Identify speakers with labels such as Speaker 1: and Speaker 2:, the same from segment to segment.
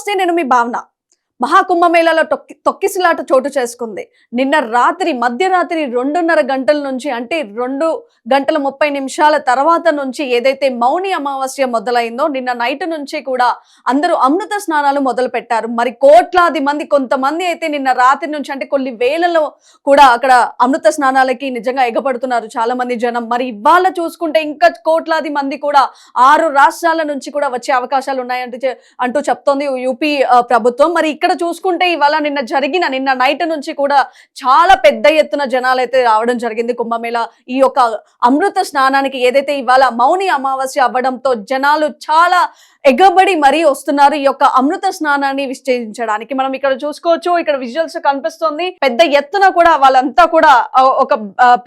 Speaker 1: నమస్తే నేను మీ భావన మహాకుంభమేళాలో తొక్కి తొక్కిసలాట చోటు చేసుకుంది. నిన్న రాత్రి మధ్యరాత్రి రెండున్నర గంటల నుంచి అంటే రెండు గంటల ముప్పై నిమిషాల తర్వాత నుంచి ఏదైతే మౌని అమావాస్య మొదలైందో నిన్న నైట్ నుంచి కూడా అందరూ అమృత స్నానాలు మొదలు పెట్టారు మరి కోట్లాది మంది కొంతమంది అయితే నిన్న రాత్రి నుంచి అంటే కొన్ని వేలలో కూడా అక్కడ అమృత స్నానాలకి నిజంగా ఎగపడుతున్నారు చాలా మంది జనం. మరి ఇవాళ చూసుకుంటే ఇంకా కోట్లాది మంది కూడా ఆరు రాష్ట్రాల నుంచి కూడా వచ్చే అవకాశాలు ఉన్నాయంటే అంటూ చెప్తోంది యూపీ ప్రభుత్వం. మరి ఇక్కడ చూసుకుంటే ఇవాళ నిన్న జరిగిన నిన్న నైట్ నుంచి కూడా చాలా పెద్ద ఎత్తున జనాలు అయితే రావడం జరిగింది. కుంభమేళ ఈ యొక్క అమృత స్నానానికి ఏదైతే ఇవాళ మౌని అమావాస్య అవ్వడంతో జనాలు చాలా ఎగబడి మరీ వస్తున్నారు ఈ యొక్క అమృత స్నానాన్ని విశ్లేషించడానికి మనం ఇక్కడ చూసుకోవచ్చు ఇక్కడ విజువల్స్ కనిపిస్తుంది. పెద్ద ఎత్తున కూడా వాళ్ళంతా కూడా ఒక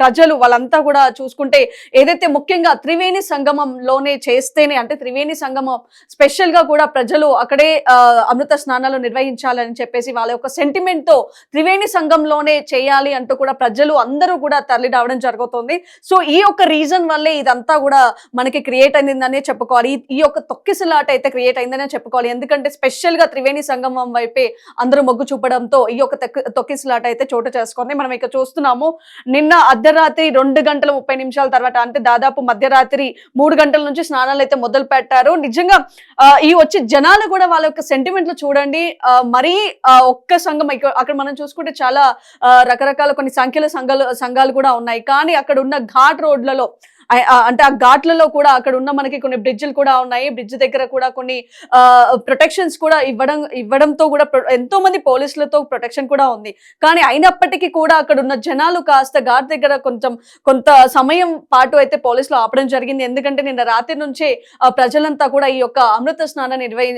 Speaker 1: ప్రజలు వాళ్ళంతా కూడా చూసుకుంటే ఏదైతే ముఖ్యంగా త్రివేణి సంగమంలోనే చేస్తేనే అంటే త్రివేణి సంగమం స్పెషల్గా కూడా ప్రజలు అక్కడే ఆ, అమృత స్నానాలు నిర్వహించాలని చెప్పేసి వాళ్ళ యొక్క సెంటిమెంట్తో త్రివేణి సంఘంలోనే చేయాలి అంటూ కూడా ప్రజలు అందరూ కూడా తరలి రావడం జరుగుతుంది. సో ఈ యొక్క రీజన్ వల్లే ఇదంతా కూడా మనకి క్రియేట్ అయిందని చెప్పుకోవాలి. ఈ- ఈ యొక్క తొక్కిసలాట అయితే క్రియేట్ అయిందనే చెప్పుకోవాలి. ఎందుకంటే స్పెషల్గా త్రివేణి సంగమం వైపే అందరూ మొగ్గు చూపడంతో ఈ యొక్క తొక్కి- తొక్కిసలాట అయితే చోటు చేసుకుంది. మనం ఇక చూస్తున్నాము నిన్న అర్ధరాత్రి రెండు గంటల ముప్పై నిమిషాల తర్వాత అంటే దాదాపు మధ్యరాత్రి మూడు గంటల నుంచి స్నానాలు అయితే మొదలు పెట్టారు నిజంగా ఈ వచ్చే జనాలు కూడా వాళ్ళ యొక్క సెంటిమెంట్లు చూడండి. మరీ ఒక్క సంఘం అక్కడ మనం చూసుకుంటే చాలా రకరకాల కొన్ని సంఖ్యల సంఘాలు సంఘాలు కూడా ఉన్నాయి. కానీ అక్కడ ఉన్న ఘాట్ రోడ్లలో అంటే ఆ ఘాట్లలో కూడా అక్కడ ఉన్న మనకి కొన్ని బ్రిడ్జ్లు కూడా ఉన్నాయి. బ్రిడ్జ్ దగ్గర కూడా కొన్ని ప్రొటెక్షన్స్ కూడా ఇవ్వడం ఇవ్వడంతో కూడా ఎంతో మంది పోలీసులతో ప్రొటెక్షన్ కూడా ఉంది. కానీ అయినప్పటికీ కూడా అక్కడ ఉన్న జనాలు కాస్త ఘాట్ దగ్గర కొంచెం కొంత సమయం పాటు అయితే పోలీసులు ఆపడం జరిగింది. ఎందుకంటే నిన్న రాత్రి నుంచే ఆ, ప్రజలంతా కూడా ఈ యొక్క అమృత స్నానం నిర్వహి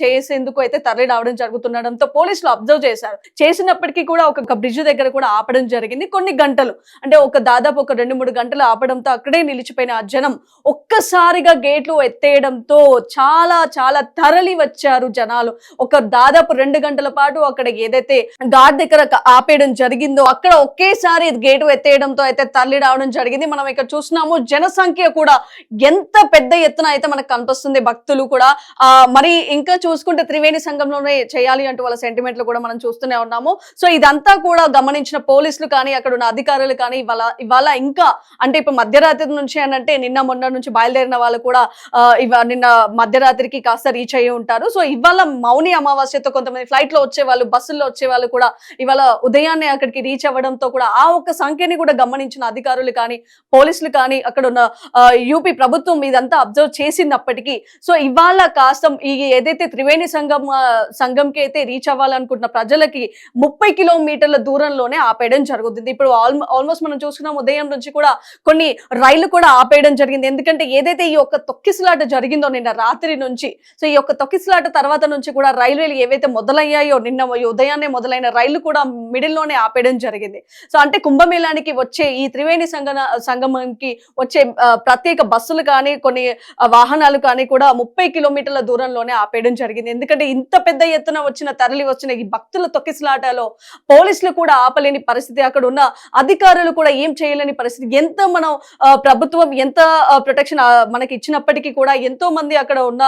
Speaker 1: చేసేందుకు అయితే తరలి రావడం జరుగుతుండడంతో పోలీసులు అబ్జర్వ్ చేశారు. చేసినప్పటికీ కూడా ఒక బ్రిడ్జ్ దగ్గర కూడా ఆపడం జరిగింది. కొన్ని గంటలు అంటే ఒక దాదాపు ఒక రెండు మూడు గంటలు ఆపడంతో అక్కడే నిలిచిపోయిన ఆ జనం ఒక్కసారిగా గేట్లు ఎత్తేయడంతో చాలా చాలా తరలి వచ్చారు జనాలు. ఒక దాదాపు రెండు గంటల పాటు అక్కడ ఏదైతే ఘాట్ దగ్గర ఆపేయడం జరిగిందో అక్కడ ఒకేసారి గేటు ఎత్తేయడంతో అయితే తరలి రావడం జరిగింది. మనం ఇక్కడ చూస్తున్నాము జనసంఖ్య కూడా ఎంత పెద్ద ఎత్తున అయితే మనకు కనిపిస్తుంది భక్తులు కూడా. ఆ మరి ఇంకా చూసుకుంటే త్రివేణి సంఘంలోనే చేయాలి అంటూ వాళ్ళ సెంటిమెంట్లు కూడా మనం చూస్తూనే ఉన్నాము. సో ఇదంతా కూడా గమనించిన పోలీసులు కానీ అక్కడ ఉన్న అధికారులు కానీ ఇవాళ ఇవాళ ఇంకా అంటే ఇప్పుడు మధ్యరాత్రి నుంచి అని అంటే నిన్న మొన్న నుంచి బయలుదేరిన వాళ్ళు కూడా ఇవ నిన్న మధ్యరాత్రికి కాస్త రీచ్ అయ్యి ఉంటారు. సో ఇవాళ మౌని అమావాస్యతో కొంతమంది ఫ్లైట్లో వచ్చే వాళ్ళు బస్సుల్లో వచ్చే వాళ్ళు కూడా ఇవాళ ఉదయాన్నే అక్కడికి రీచ్ అవ్వడంతో కూడా ఆ ఒక్క సంఖ్యని కూడా గమనించిన అధికారులు కానీ పోలీసులు కానీ అక్కడ ఉన్న ఆ, యూపీ ప్రభుత్వం ఇదంతా అబ్జర్వ్ చేసినప్పటికీ సో ఇవాళ కాస్త ఈ ఏదైతే త్రివేణి సంఘం సంఘంకి అయితే రీచ్ అవ్వాలనుకుంటున్న ప్రజలకి ముప్పై కిలోమీటర్ల దూరంలోనే ఆపేయడం జరుగుతుంది. ఇప్పుడు ఆల్మోస్ట్ మనం చూసుకున్నాం ఉదయం నుంచి కూడా కొన్ని రైలు కూడా ఆపేయడం జరిగింది. ఎందుకంటే ఏదైతే ఈ యొక్క తొక్కిసలాట జరిగిందో నిన్న రాత్రి నుంచి సో ఈ యొక్క తొక్కిసలాట తర్వాత నుంచి కూడా రైల్వేలు ఏవైతే మొదలయ్యాయో నిన్న ఉదయాన్నే మొదలైన రైళ్ళు కూడా మిడిల్లోనే ఆపేయడం జరిగింది. సో అంటే కుంభమేళానికి వచ్చే ఈ త్రివేణి సంగ సంగమంకి వచ్చే ప్రత్యేక బస్సులు కానీ కొన్ని వాహనాలు కానీ కూడా ముప్పై కిలోమీటర్ల దూరంలోనే ఆపేయడం జరిగింది. ఎందుకంటే ఇంత పెద్ద ఎత్తున వచ్చిన తరలి వచ్చిన ఈ భక్తుల తొక్కిసలాటలో పోలీసులు కూడా ఆపలేని పరిస్థితి అక్కడ ఉన్న అధికారులు కూడా ఏం చేయలేని పరిస్థితి. ఎంత మనం ప్రభుత్వం ఎంత ప్రొటెక్షన్ మనకి ఇచ్చినప్పటికీ కూడా ఎంతో మంది అక్కడ ఉన్న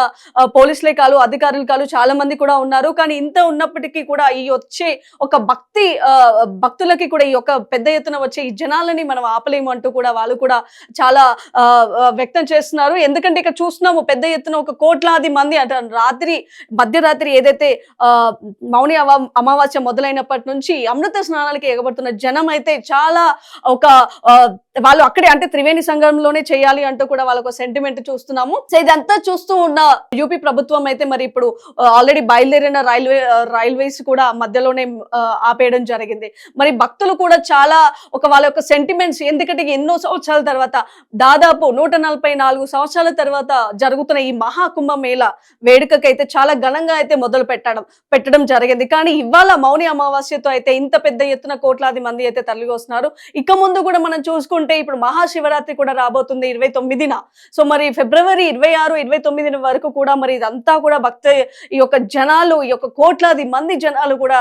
Speaker 1: పోలీసులే కాదు అధికారులు కాదు చాలా మంది కూడా ఉన్నారు. కానీ ఇంత ఉన్నప్పటికీ కూడా ఈ వచ్చే ఒక భక్తి ఆ, భక్తులకి కూడా ఈ యొక్క పెద్ద ఎత్తున వచ్చే ఈ జనాలని మనం ఆపలేము అంటూ కూడా వాళ్ళు కూడా చాలా ఆ, వ్యక్తం చేస్తున్నారు. ఎందుకంటే ఇక్కడ చూస్తున్నాము పెద్ద ఎత్తున ఒక కోట్లాది మంది అంటే రాత్రి మధ్యరాత్రి ఏదైతే ఆ, మౌని అవ- అమావాస్య మొదలైనప్పటి నుంచి అమృత స్నానాలకి ఎగబడుతున్న జనం అయితే చాలా ఒక ఆ, వాళ్ళు అక్కడే అంటే త్రివేణి సంఘంలోనే చేయాలి అంటూ కూడా వాళ్ళకు సెంటిమెంట్ చూస్తున్నాము. సో ఇదంతా చూస్తూ ఉన్న యూపీ ప్రభుత్వం అయితే మరి ఇప్పుడు uh, ఆల్రెడీ బయలుదేరిన రైల్వే uh, రైల్వేస్ కూడా మధ్యలోనే uh, ఆపేయడం జరిగింది. మరి భక్తులు కూడా చాలా ఒక వాళ్ళ యొక్క సెంటిమెంట్స్ ఎందుకంటే ఎన్నో సంవత్సరాల తర్వాత దాదాపు నూట నలభై నాలుగు సంవత్సరాల తర్వాత జరుగుతున్న ఈ మహాకుంభ మేళ వేడుకకైతే చాలా ఘనంగా అయితే మొదలు పెట్టడం పెట్టడం జరిగింది. కానీ ఇవాళ మౌని అమావాస్యతో అయితే ఇంత పెద్ద ఎత్తున కోట్లాది మంది అయితే తరలి వస్తున్నారు ఇక ముందు కూడా మనం చూసుకుంటే చూసుకుంటే ఇప్పుడు మహాశివరాత్రి కూడా రాబోతుంది ఇరవై తొమ్మిదిన. సో మరి ఫిబ్రవరి ఇరవై ఆరు ఇరవై తొమ్మిదిన వరకు కూడా మరి ఇదంతా కూడా భక్త ఈ యొక్క జనాలు ఈ యొక్క కోట్లాది మంది జనాలు కూడా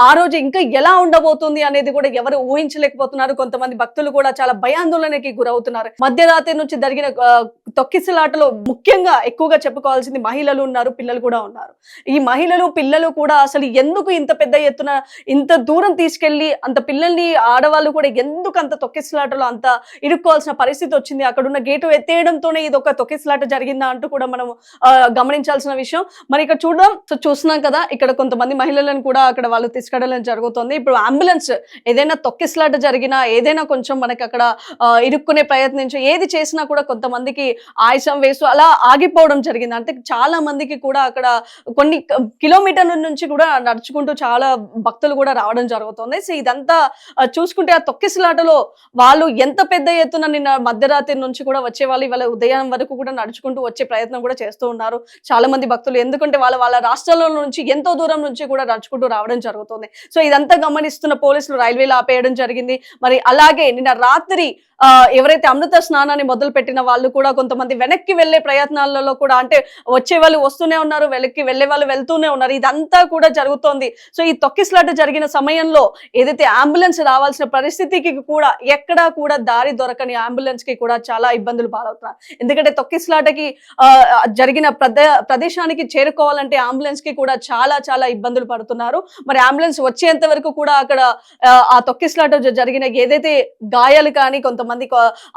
Speaker 1: ఆ, రోజు ఇంకా ఎలా ఉండబోతుంది అనేది కూడా ఎవరు ఊహించలేకపోతున్నారు. కొంతమంది భక్తులు కూడా చాలా భయాందోళనకి గురవుతున్నారు. మధ్యరాత్రి నుంచి జరిగిన తొక్కిసలాటలో ముఖ్యంగా ఎక్కువగా చెప్పుకోవాల్సింది మహిళలు ఉన్నారు పిల్లలు కూడా ఉన్నారు. ఈ మహిళలు పిల్లలు కూడా అసలు ఎందుకు ఇంత పెద్ద ఎత్తున ఇంత దూరం తీసుకెళ్ళి అంత పిల్లల్ని ఆడవాళ్ళు కూడా ఎందుకు అంత తొక్కిసలాటలో అంత ఇరుక్కోవాల్సిన పరిస్థితి వచ్చింది. అక్కడ ఉన్న గేటు ఎత్తేయడంతోనే ఇది ఒక తొక్కిసలాట జరిగిందా అంటూ కూడా మనం గమనించాల్సిన విషయం. మరి ఇక్కడ చూడడం సో చూస్తున్నాం కదా ఇక్కడ కొంతమంది మహిళలను కూడా అక్కడ వాళ్ళు తీసుకెళ్ళడం జరుగుతుంది. ఇప్పుడు అంబులెన్స్ ఏదైనా తొక్కిసలాట జరిగినా ఏదైనా కొంచెం మనకి అక్కడ ఇరుక్కునే ప్రయత్నించి ఏది చేసినా కూడా కొంతమందికి ఆయుషం వేసు అలా ఆగిపోవడం జరిగింది. అంటే చాలా మందికి కూడా అక్కడ కొన్ని కిలోమీటర్ల నుంచి కూడా నడుచుకుంటూ చాలా భక్తులు కూడా రావడం జరుగుతుంది. సో ఇదంతా చూసుకుంటే ఆ తొక్కిసలాటలో వాళ్ళు ఎంత పెద్ద ఎత్తున నిన్న మధ్యరాత్రి నుంచి కూడా వచ్చే వాళ్ళు ఇవాళ ఉదయం వరకు కూడా నడుచుకుంటూ వచ్చే ప్రయత్నం కూడా చేస్తూ ఉన్నారు. చాలా మంది భక్తులు ఎందుకంటే వాళ్ళ వాళ్ళ రాష్ట్రాల నుంచి ఎంతో దూరం నుంచి కూడా నడుచుకుంటూ రావడం జరుగుతుంది. సో ఇదంతా గమనిస్తున్న పోలీసులు రైల్వేలు ఆపేయడం జరిగింది. మరి అలాగే నిన్న రాత్రి ఎవరైతే అమృత స్నానాన్ని మొదలు పెట్టిన వాళ్ళు కూడా కొంతమంది వెనక్కి వెళ్ళే ప్రయత్నాలలో కూడా అంటే వచ్చే వాళ్ళు వస్తూనే ఉన్నారు వెనక్కి వెళ్ళే వాళ్ళు వెళ్తూనే ఉన్నారు. ఇదంతా కూడా జరుగుతోంది. సో ఈ తొక్కిస్లాట జరిగిన సమయంలో ఏదైతే అంబులెన్స్ రావాల్సిన పరిస్థితికి కూడా ఎక్కడా కూడా దారి దొరకని అంబులెన్స్కి కూడా చాలా ఇబ్బందులు పాలవుతున్నారు. ఎందుకంటే తొక్కిస్లాటకి ఆ, జరిగిన ప్రదే ప్రదేశానికి చేరుకోవాలంటే అంబులెన్స్కి కూడా చాలా చాలా ఇబ్బందులు పడుతున్నారు. మరి అంబులెన్స్ వచ్చేంత వరకు కూడా అక్కడ ఆ, తొక్కిస్లాట జరిగిన ఏదైతే గాయాలు కానీ కొంతమంది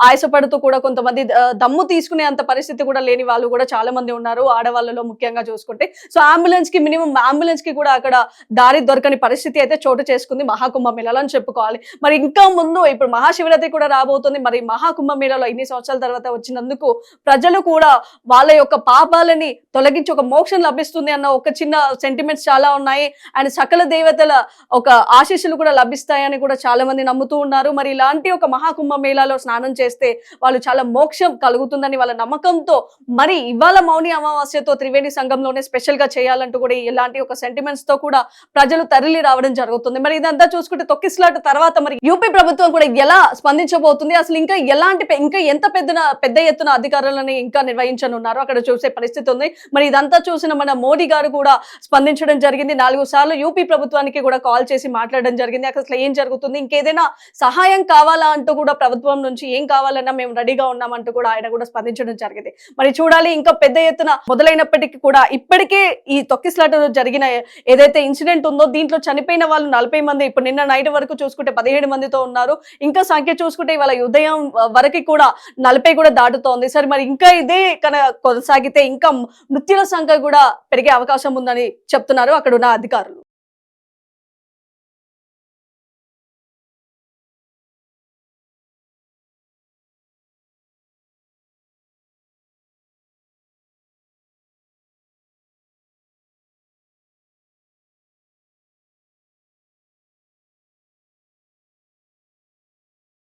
Speaker 1: ఆయసపడుతూ ఆయాసపడుతూ కూడా కొంతమంది దమ్ము తీసుకునే అంత పరిస్థితి కూడా లేని వాళ్ళు కూడా చాలా మంది ఉన్నారు ఆడవాళ్ళలో ముఖ్యంగా చూసుకుంటే. సో అంబులెన్స్కి మినిమం అంబులెన్స్కి కూడా అక్కడ దారి దొరకని పరిస్థితి అయితే చోటు చేసుకుంది మహాకుంభ మేళలో అని చెప్పుకోవాలి. మరి ఇంకా ముందు ఇప్పుడు మహాశివరాత్రి కూడా రాబోతుంది. మరి మహాకుంభ మేళలో ఇన్ని సంవత్సరాల తర్వాత వచ్చినందుకు ప్రజలు కూడా వాళ్ళ యొక్క పాపాలని తొలగించి ఒక మోక్షం లభిస్తుంది అన్న ఒక చిన్న సెంటిమెంట్స్ చాలా ఉన్నాయి. అండ్ సకల దేవతల ఒక ఆశీస్సులు కూడా లభిస్తాయని కూడా చాలా మంది నమ్ముతూ ఉన్నారు. మరి ఇలాంటి ఒక మహాకుంభ మేళాలో స్నానం చేస్తే వాళ్ళు చాలా మోక్షం కలుగుతుందని వాళ్ళ నమ్మకంతో మరి ఇవాళ మౌని అమావాస్యతో త్రివేణి సంఘంలోనే స్పెషల్గా చేయాలంటూ కూడా ఇలాంటి ఒక సెంటిమెంట్స్తో కూడా ప్రజలు తరలి రావడం జరుగుతుంది. మరి ఇదంతా చూసుకుంటే తొక్కిసలాట తర్వాత మరి యూపీ ప్రభుత్వం కూడా ఎలా స్పందించబోతుంది? అసలు ఇంకా ఎలాంటి ఇంకా ఎంత పెద్ద పెద్ద ఎత్తున అధికారులని ఇంకా నిర్వహించనున్నారు? అక్కడ చూసే పరిస్థితి ఉంది. మరి ఇదంతా చూసిన మన మోడీ గారు కూడా స్పందించడం జరిగింది. నాలుగు సార్లు యూపీ ప్రభుత్వానికి కూడా కాల్ చేసి మాట్లాడడం జరిగింది. అసలు ఏం జరుగుతుంది? ఇంకేదైనా సహాయం కావాలా అంటూ కూడా ప్రభుత్వం నుంచి ఏం కావాలన్నా మేము రెడీగా ఉన్నామంటూ కూడా ఆయన కూడా స్పందించడం జరిగింది. మరి చూడాలి ఇంకా పెద్ద ఎత్తున మొదలైనప్పటికీ కూడా ఇప్పటికే ఈ తొక్కిస్లాట జరిగిన ఏదైతే ఇన్సిడెంట్ ఉందో దీంట్లో చనిపోయిన వాళ్ళు నలభై మంది ఇప్పుడు నిన్న నైట్ వరకు చూసుకుంటే పదిహేడు మందితో ఉన్నారు. ఇంకా సంఖ్య చూసుకుంటే ఇవాళ ఉదయం వరకు కూడా నలభై కూడా దాటుతోంది. సరే మరి ఇంకా ఇదే కన కొనసాగితే ఇంకా మృత్యుల సంఖ్య కూడా పెరిగే అవకాశం ఉందని చెప్తున్నారు అక్కడ ఉన్న అధికారులు.